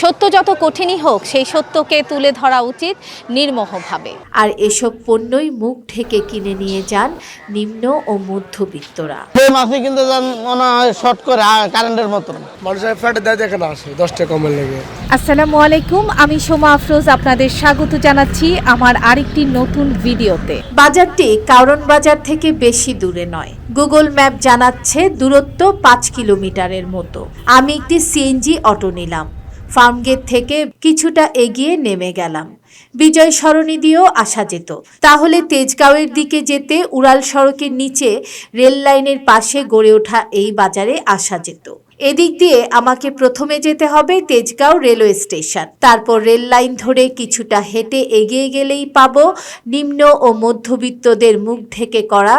সত্য যত কঠিনই হোক সেই সত্যকে তুলে ধরা উচিত নির্মোহভাবে। আর এসব পণ্যই মুখ ঢেকে কিনে নিয়ে যান নিম্ন ও মধ্যবিত্তরা। মাছই কিন্তু যেন মনে হয় শর্ট করে কারেন্টের মতন মানুষের ফ্যাটে দেয় দেখে না আসে দশ টাকা কমের লেগে। আসসালামু আলাইকুম আমি সোমা আফরোজ আপনাদের স্বাগত জানাচ্ছি আমার আরেকটি নতুন ভিডিওতে। বাজারটি কারণ বাজার থেকে বেশি দূরে নয়। গুগল ম্যাপ জানাচ্ছে দূরত্ব পাঁচ কিলোমিটারের মতো। আমি একটি সিএনজি অটো নিলাম। ফার্মগেট থেকে কিছুটা এগিয়ে নেমে গেলাম। বিজয় সরণি দিয়েও আসা যেত। তাহলে তেজগাঁওয়ের দিকে যেতে উড়াল সড়কের নিচে রেল লাইনের পাশে গড়ে ওঠা এই বাজারে আসা যেত। এদিক দিয়ে আমাকে প্রথমে যেতে হবে তেজগাঁও রেলওয়ে স্টেশন। তারপর রেল লাইন ধরে কিছুটা হেঁটে এগিয়ে গেলেই পাবো নিম্ন ও মধ্যবিত্তদের মুখ ঢেকে করা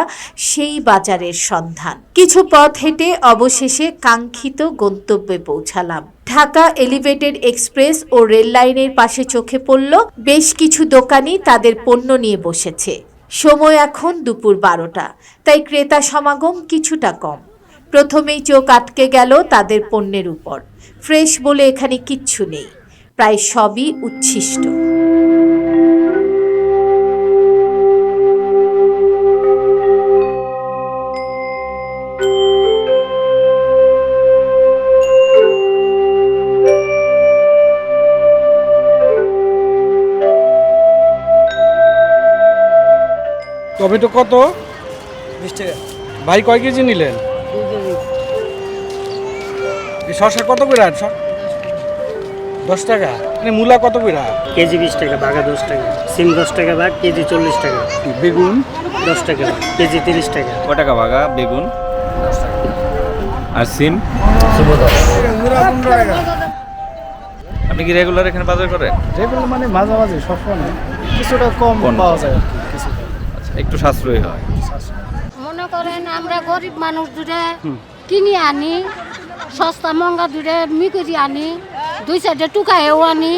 সেই বাজারের সন্ধান। কিছু পথ হেঁটে অবশেষে কাঙ্ক্ষিত গন্তব্যে পৌঁছালাম। ঢাকা এলিভেটেড এক্সপ্রেস ও রেল লাইনের পাশে চোখে পড়ল বেশ কিছু দোকানি তাদের পণ্য নিয়ে বসেছে। সময় এখন দুপুর বারোটা। তাই ক্রেতা সমাগম কিছুটা কম। প্রথমেই চোখ আটকে গেল তাদের পণ্যের উপর। ফ্রেশ বলে এখানে কিচ্ছু নেই। প্রায় সবই উচ্ছিষ্ট। টমেটো কত? বিশ টাকা। ভাই কয় কেজি নিলেন? শসা কত করে দশ টাকা? মানে মূলা কত করে কেজি বিশ টাকা বাঘা দশ টাকা সিম দশ টাকা ভাগ কেজি চল্লিশ টাকা। বেগুন? দশ টাকা কেজি তিরিশ টাকা। ক টাকা ভাগা বেগুন? আর সিম? আপনি কি রেগুলার এখানে বাজার করেন? রেগুলার মানে মাঝামাঝি সবসময় কিছুটা কম। পাওয়া যায় আর কি, আচ্ছা একটু সাশ্রয়ী হয়। মনে করেন আমরা গরিব মানুষ দূরে কিনে আনি সস্তা মঙ্গা দূরে মিকুরি আনি দুই সাইডে টুকায়ও আনি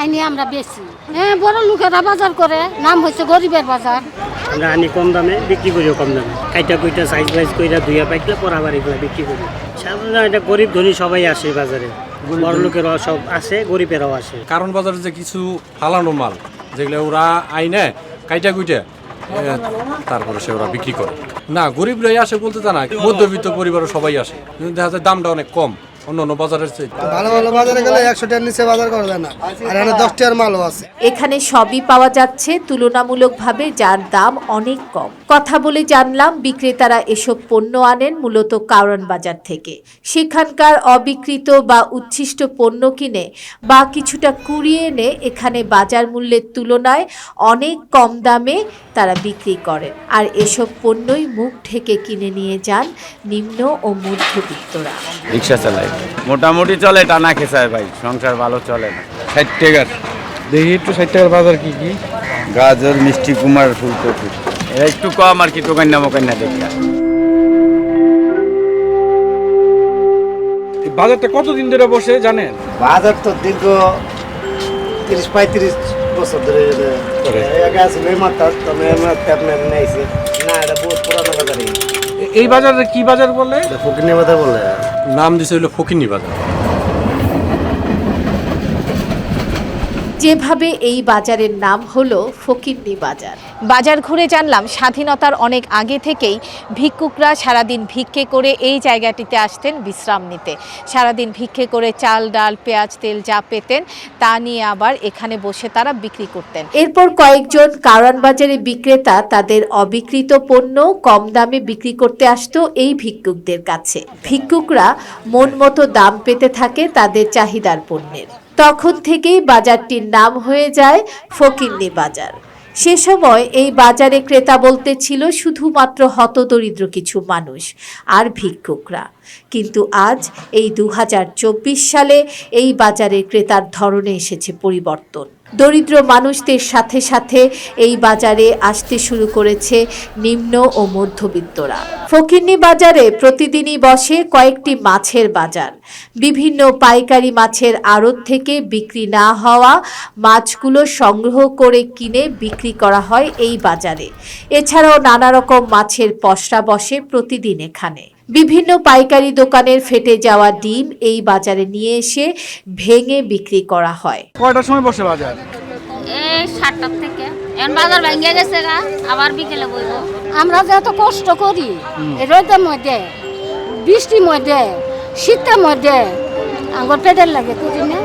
আইনি আমরা বেশি হ্যাঁ বড় লোকেরা বাজার করে নাম হচ্ছে গরিবের বাজার। আমরা আনি কম দামে বিক্রি করিও কম দামে। কাইটা কুইটা সাইজ বাইজ কইরা দুইয়া পাইকলে পর আবার এগুলো বিক্রি করি। সাধারণত এটা গরিব ধনী সবাই আসে বাজারে। বড় লোকেরাও সব আসে গরিবেরাও আসে। কারণ বাজারে যে কিছু ফালানো মাল যেগুলো ওরা আইনে কাইটা কুইটা তারপরে সে ওরা বিক্রি করে। না, গরিবরাই আসে বলতে তা না, মধ্যবিত্ত পরিবারও সবাই আসে। দেখা যায় দামটা অনেক কম। অন্য অন্য বাজারের চেয়ে। ভালো ভালো বাজারে গেলে একশো টাকার নিচে বাজার করা যায় না। আর এখানে দশ টাকার মালও আছে। এখানে সবই পাওয়া যাচ্ছে তুলনামূলকভাবে যার দাম অনেক কম। কথা বলে জানলাম বিক্রেতারা এসব পণ্য আনেন মূলত কারণ বাজার থেকে। সেখানকার অবিকৃত বা উচ্ছিষ্ট পণ্য কিনে বা কিছুটা কুড়িয়ে এনে এখানে বাজার মূল্যের তুলনায় অনেক কম দামে তারা বিক্রি করেন। আর এসব পণ্যই মুখ ঢেকে কিনে নিয়ে যান নিম্ন ও মধ্যবিত্তরা। রিক্সা চালাই মোটামুটি চলে টানা খেসায় ভাই সংসার ভালো চলে না। ষাট টাকার। দেখি একটু ষাট টাকার বাজার কি কি? গাজর মিষ্টি কুমার ফুলকপি। এরা একটু কম আর কি দোকান না মোকান না দেখে বাজারটা কতদিন ধরে বসে জানেন? বাজার তো দীর্ঘ তিরিশ পঁয়ত্রিশ বছর ধরে না এটা বহুত পুরানো বাজারই এই বাজারে কি বাজার বলে? বাজার বলে। নাম দিছে হলো ফকিন্নি বাজার। যেভাবে এই বাজারের নাম হলো ফকিরনি বাজার। বাজার ঘুরে জানলাম স্বাধীনতার অনেক আগে থেকেই ভিক্ষুকরা সারাদিন ভিক্ষে করে এই জায়গাটিতে আসতেন বিশ্রাম নিতে। সারাদিন ভিক্ষে করে চাল ডাল পেঁয়াজ তেল যা পেতেন তা নিয়ে আবার এখানে বসে তারা বিক্রি করতেন। এরপর কয়েকজন কারণ বাজারে বিক্রেতা তাদের অবিকৃত পণ্য কম দামে বিক্রি করতে আসতো এই ভিক্ষুকদের কাছে। ভিক্ষুকরা মন মতো দাম পেতে থাকে তাদের চাহিদার পণ্যের। তখন থেকেই বাজারটির নাম হয়ে যায় ফকিন্নি বাজার। সে সময় এই বাজারে ক্রেতা বলতে ছিল শুধুমাত্র হতদরিদ্র কিছু মানুষ আর ভিক্ষুকরা। কিন্তু আজ এই দু হাজার চব্বিশ সালে এই বাজারে ক্রেতার ধরনে এসেছে পরিবর্তন। দরিদ্র মানুষদের সাথে সাথে এই বাজারে আসতে শুরু করেছে নিম্ন ও মধ্যবিত্তরা। ফকিরনি বাজারে প্রতিদিনই বসে কয়েকটি মাছের বাজার। বিভিন্ন পাইকারি মাছের আড়ত থেকে বিক্রি না হওয়া মাছগুলো সংগ্রহ করে কিনে বিক্রি করা হয় এই বাজারে। এছাড়াও নানা রকম মাছের পসরা বসে প্রতিদিন এখানে। বিভিন্ন পাইকারি দোকানের ফেটে যাওয়া ডিম এই বাজারে নিয়ে এসে ভেঙে বিক্রি করা হয়। কয়টার সময় বসে বাজার? এই সাতটার থেকে। এখন বাজার ভেঙে গেছে গা আবার বিকেলে বইব। আমরা যে এত কষ্ট করি রোদের মধ্যে বৃষ্টির মধ্যে শীতের মধ্যে আমার পেটের লাগে করি না?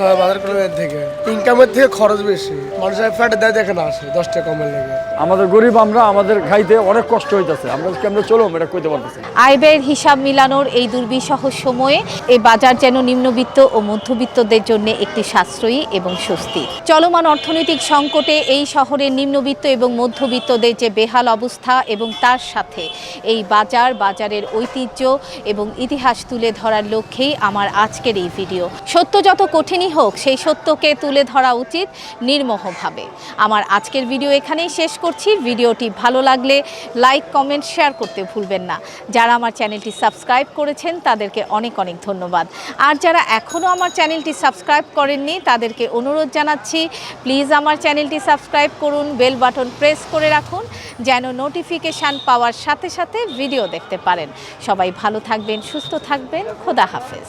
হ্যাঁ বাজার থেকে। ইনকামের থেকে খরচ বেশি। মানুষের দেয় দেখে না আসে দশ টাকা কমের লেগে। আমাদের গরিব আমরা আমাদের খাইতে অনেক কষ্ট হইতেছে। আমরা কেমনে চলো এটা কইতে পারতেছি আয় ব্যয়ের হিসাব মিলানোর এই দুর্বিষহ সময়ে এই বাজার যেন নিম্নবিত্ত ও মধ্যবিত্তদের জন্য একটি সাশ্রয়ী এবং স্বস্তি। চলমান অর্থনৈতিক সংকটে এই শহরের নিম্নবিত্ত এবং মধ্যবিত্তদের যে বেহাল অবস্থা এবং তার সাথে এই বাজার বাজারের ঐতিহ্য এবং ইতিহাস তুলে ধরার লক্ষ্যেই আমার আজকের এই ভিডিও। সত্য যত কঠিনই হোক, সেই সত্যকে তুলে ধরা উচিত নির্মোহভাবে। আমার আজকের ভিডিও এখানেই শেষ করছি। ভিডিওটি ভালো লাগলে লাইক, কমেন্ট, শেয়ার করতে ভুলবেন না। যারা আমার চ্যানেলটি সাবস্ক্রাইব করেছেন, তাদেরকে অনেক অনেক ধন্যবাদ। আর যারা এখনও আমার চ্যানেলটি সাবস্ক্রাইব করেননি, তাদেরকে অনুরোধ জানাচ্ছি, প্লিজ আমার চ্যানেলটি সাবস্ক্রাইব করুন, বেল বাটন প্রেস করে রাখুন, যেন নোটিফিকেশান পাওয়ার সাথে সাথে ভিডিও দেখতে পারেন। সবাই ভালো থাকবেন, সুস্থ থাকবেন, খোদা হাফেজ।